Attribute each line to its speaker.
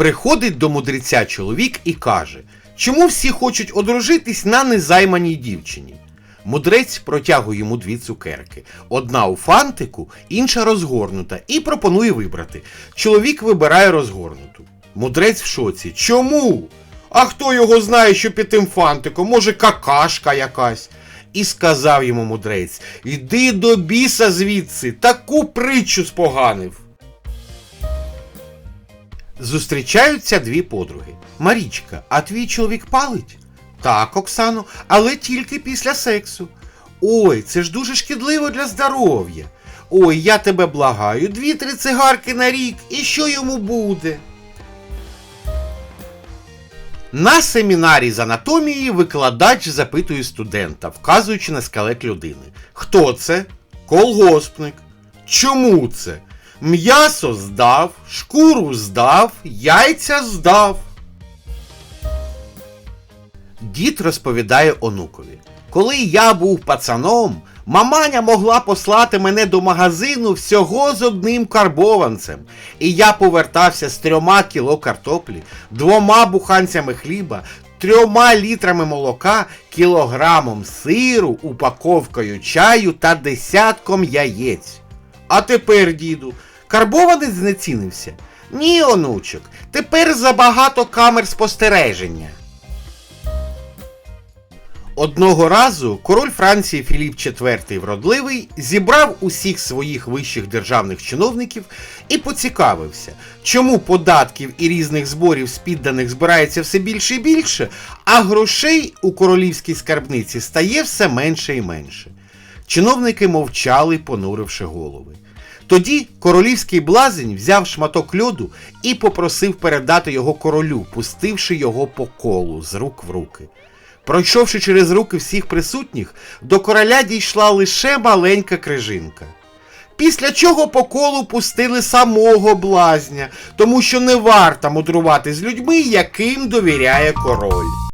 Speaker 1: Приходить до мудреця чоловік і каже, чому всі хочуть одружитись на незайманій дівчині. Мудрець протягує йому дві цукерки. Одна у фантику, інша розгорнута, і пропонує вибрати. Чоловік вибирає розгорнуту. Мудрець в шоці. Чому? А хто його знає, що під тим фантиком? Може, какашка якась? І сказав йому мудрець: Іди до біса звідси, таку притчу споганив. Зустрічаються дві подруги. Марічка, а твій чоловік палить? Так, Оксано, але тільки після сексу. Ой, це ж дуже шкідливо для здоров'я. Ой, я тебе благаю, дві-три цигарки на рік, і що йому буде? На семінарі з анатомії викладач запитує студента, вказуючи на скелет людини. Хто це? Колгоспник. Чому це? М'ясо здав, шкуру здав, яйця здав. Дід розповідає онукові. Коли я був пацаном, маманя могла послати мене до магазину всього з одним карбованцем, і я повертався з трьома кіло картоплі, двома буханцями хліба, трьома літрами молока, кілограмом сиру, упаковкою чаю та десятком яєць. А тепер, діду, карбованець знецінився? Ні, онучок, тепер забагато камер спостереження. Одного разу король Франції Філіп IV Вродливий зібрав усіх своїх вищих державних чиновників і поцікавився, чому податків і різних зборів з підданих збирається все більше і більше, а грошей у королівській скарбниці стає все менше і менше. Чиновники мовчали, понуривши голови. Тоді королівський блазень взяв шматок льоду і попросив передати його королю, пустивши його по колу з рук в руки. Пройшовши через руки всіх присутніх, до короля дійшла лише маленька крижинка. Після чого по колу пустили самого блазня, тому що не варто мудрувати з людьми, яким довіряє король.